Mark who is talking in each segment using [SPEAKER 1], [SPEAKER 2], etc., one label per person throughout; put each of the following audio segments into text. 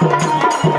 [SPEAKER 1] Thank you.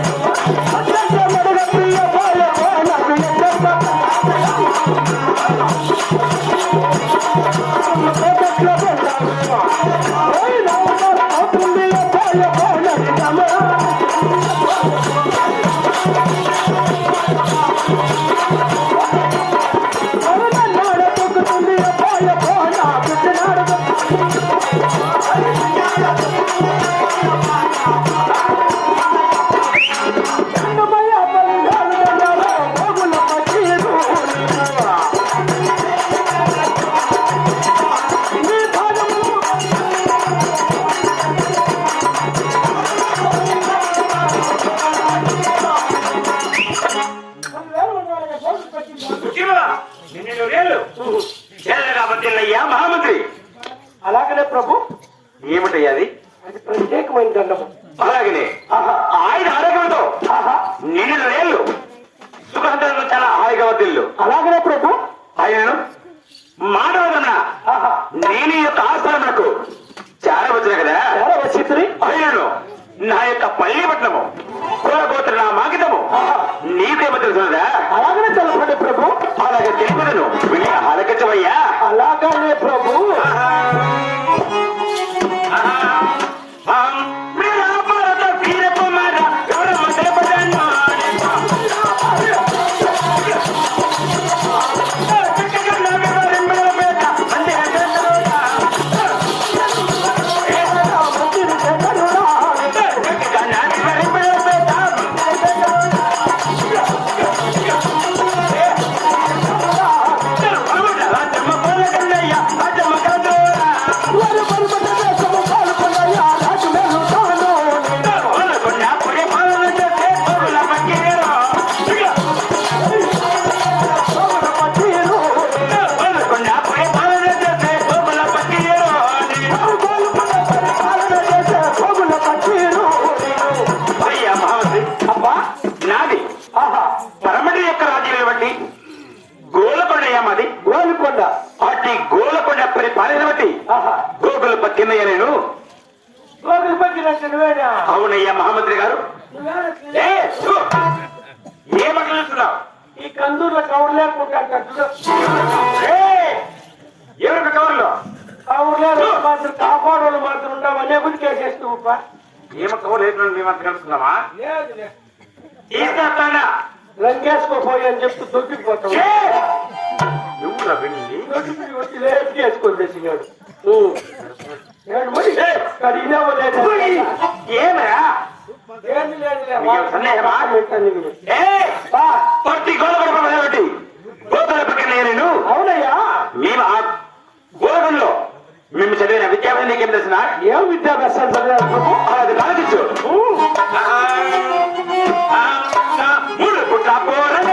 [SPEAKER 2] Golconda
[SPEAKER 1] పరిపాలన బట్టి గోగుల పక్కిందయ్యా నేను.
[SPEAKER 2] గోగులు పట్టినట్టు నువ్వేనా?
[SPEAKER 1] అవునయ్యా మహామంత్రి గారు? ఏ ఛు! ఏ మాట్లాడుతున్నావు
[SPEAKER 2] ఈ కందూర్లో కవర్ లేకుండా
[SPEAKER 1] ఎవరికి కవర్లో?
[SPEAKER 2] కవర్ లేదు మాత్రం కాపాడోళ్ళు మాత్రం ఉండవని ఎప్పుడు కేసేస్తూ
[SPEAKER 1] ఏమ కవర్ లేకుండా మేము అంత కలుస్తున్నామా?
[SPEAKER 2] లేదు లేదు.
[SPEAKER 1] తీసుకొస్తాడా
[SPEAKER 2] లంకేసుకోపోయి అని చెప్తూ దొరికిపోతాం
[SPEAKER 1] నువ్వు వెళ్ళి
[SPEAKER 2] దొరికి తెచ్చినాడు
[SPEAKER 1] ఏమరా సందేహమా? పట్టి గోలకొండ బట్టి గోకుల నేను
[SPEAKER 2] అవునయ్యా
[SPEAKER 1] మేము ఆ గోడంలో మేము చదివిన విద్యాభ్యాసం నీకేం తెలిసిన
[SPEAKER 2] ఏం విద్యాభ్యాసం చదివారు
[SPEAKER 1] అది కాదు మూడు పుట్ల పోరంగ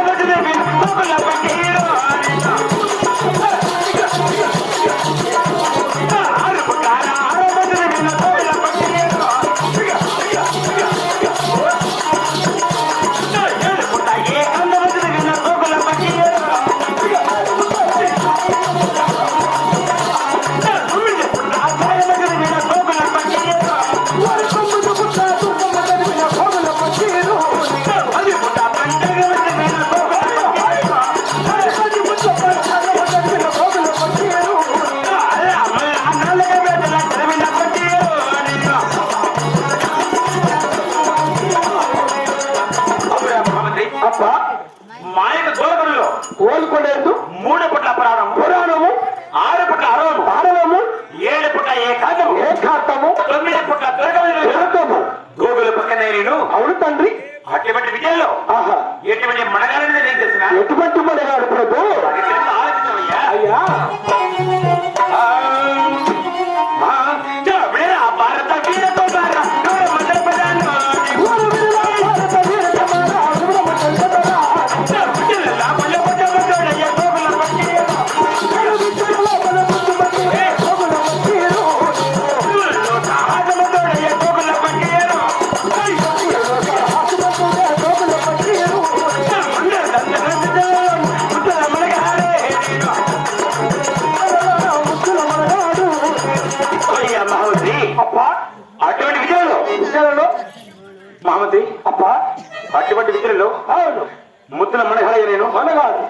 [SPEAKER 1] మహమ్మది
[SPEAKER 2] అప్ప.
[SPEAKER 1] అటువంటి
[SPEAKER 2] అవును.
[SPEAKER 1] ముద్దుల మనగాయ నేను.
[SPEAKER 2] మనగాడు.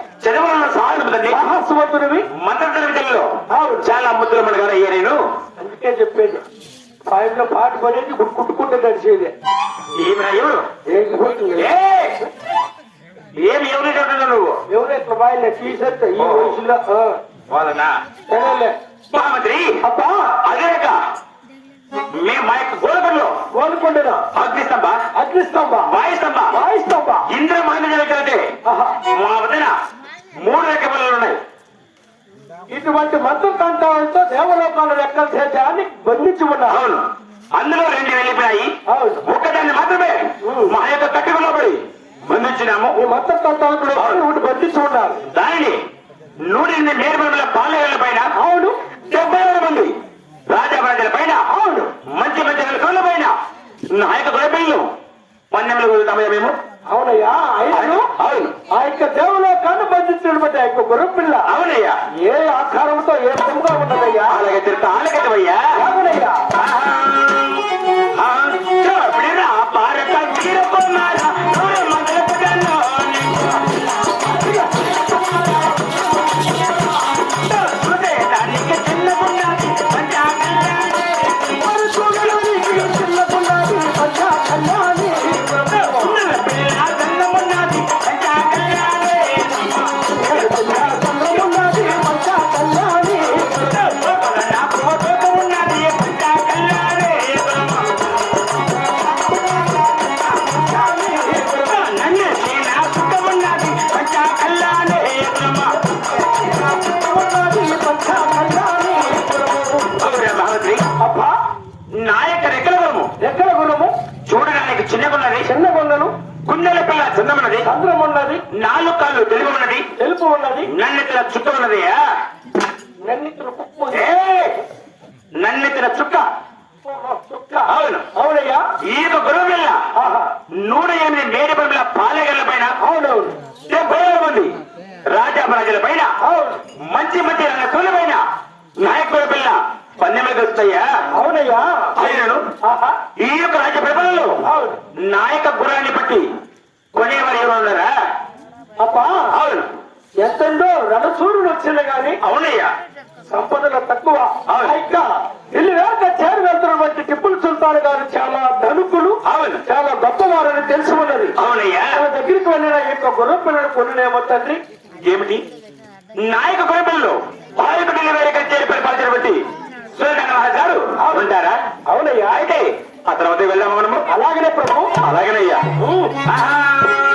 [SPEAKER 1] సహాయం తండ్రి
[SPEAKER 2] సాహసవంతుడివి
[SPEAKER 1] మంత్రుల
[SPEAKER 2] అవును.
[SPEAKER 1] చాలా ముద్దుల మనగారు అయ్యా నేను.
[SPEAKER 2] అందుకే చెప్పేది. సాయంలో పాట పడేది కుట్టుకుంటే నడిచేది.
[SPEAKER 1] ఏమిరా ఎవరు? ఏమి ఎవరు చెప్తున్నావు నువ్వు?
[SPEAKER 2] ఎవరైతే బాయిలే టీషర్ట్ ఈ వయసులో
[SPEAKER 1] వాళ్ళనా?
[SPEAKER 2] సరేలే
[SPEAKER 1] అదేక మేము మా యొక్క గోలపల్లో
[SPEAKER 2] కోలుకుంటున్నా
[SPEAKER 1] అగ్నిస్తంభ
[SPEAKER 2] అగ్నిస్తంభ
[SPEAKER 1] వాయుస్తంభ
[SPEAKER 2] వాయిస్తంభ
[SPEAKER 1] ఇంద్ర మహేంద్ర
[SPEAKER 2] ఆహా.
[SPEAKER 1] మా వదిన మూడు రకములు ఉన్నాయి.
[SPEAKER 2] ఇటువంటి మంత్ర తంత్రాలతో దేవలోకాల లెక్కలు చేర్చాలని బంధించి ఉన్నారు.
[SPEAKER 1] అవును. అందులో రెండు వెళ్ళిపోయాయి.
[SPEAKER 2] అవును.
[SPEAKER 1] ఒక్కదాన్ని మాత్రమే మా యొక్క కట్టుకులో పడి బంధించినాము.
[SPEAKER 2] ఈ మంత్ర తంత్రాలు ఒకటి బంధించి ఉన్నారు.
[SPEAKER 1] దానిని నూనె నేర్మల పాలయ్యల పైన
[SPEAKER 2] అవును.
[SPEAKER 1] డెబ్బై ఆరు మంది రాజాప్రజల పైన అవును. మంచి మంచి కౌల పైన నా యొక్క గొడవలు పన్నెండు వదులుతామయ్యా మేము.
[SPEAKER 2] అవునయ్యా అయినను
[SPEAKER 1] అవును.
[SPEAKER 2] ఆ యొక్క దేవలోకాన్ని బంధించినటువంటి ఆ యొక్క గుర్రపిల్ల
[SPEAKER 1] అవునయ్యా.
[SPEAKER 2] ఏ ఆకారంతో ఏ విధంగా ఉన్నదయ్యా?
[SPEAKER 1] అలాగే తిరుగుతా ఆలకెత్తవయ్యా
[SPEAKER 2] అవునయ్యా
[SPEAKER 1] గుండెల పిల్ల చందమున్నది
[SPEAKER 2] చంద్రం ఉన్నది
[SPEAKER 1] నాలుగు కాళ్ళు తెలుగు ఉన్నది
[SPEAKER 2] తెలుపు ఉన్నది.
[SPEAKER 1] నన్నెత్తిన చుక్క ఉన్నది.
[SPEAKER 2] ఉంది.
[SPEAKER 1] ఏ? నన్నెత్తిన చుక్క.
[SPEAKER 2] చుక్క.
[SPEAKER 1] అవును.
[SPEAKER 2] అవునయ్యా.
[SPEAKER 1] ఈ యొక్క గురువు పిల్ల. నూట ఎనిమిది మేడి పనుల పాలెగల పైన
[SPEAKER 2] అవునవును.
[SPEAKER 1] డెబ్బై ఆరు మంది రాజాపరాజుల పైన
[SPEAKER 2] అవును.
[SPEAKER 1] మంచి మంచి రణకుల పైన నాయకుల పిల్ల పన్నెండుకి వస్తాయా
[SPEAKER 2] అవునయ్యా.
[SPEAKER 1] ఆయనను. ఈ యొక్క రాజ్య
[SPEAKER 2] అవును.
[SPEAKER 1] నాయక గురాన్ని బట్టి కొనేవారు ఎవరు ఉన్నారా?
[SPEAKER 2] అబ్బా.
[SPEAKER 1] అవును.
[SPEAKER 2] ఎంతండో రణసూరుడు వచ్చింది గాని
[SPEAKER 1] అవునయ్యా.
[SPEAKER 2] సంపదలు తక్కువ.
[SPEAKER 1] అవును.
[SPEAKER 2] ఇంకా ఇల్లు వేక చేరు వెళ్తున్నటువంటి టిప్పుల సుల్తాన్ గారు చాలా ధనుకులు
[SPEAKER 1] అవును.
[SPEAKER 2] చాలా గొప్పవారని తెలిసి ఉన్నది.
[SPEAKER 1] అవునయ్యా.
[SPEAKER 2] తన దగ్గరికి వెళ్ళిన యొక్క గుర్రం పిల్లలు కొనినేమో తండ్రి
[SPEAKER 1] ఏమిటి నాయక కొరపల్లిలో నాయక డెలివరీ కచేరీ పరిపాలించిన బట్టి సుల్తాన్ మహారాజ్ గారు ఉంటారా
[SPEAKER 2] అవునయ్యా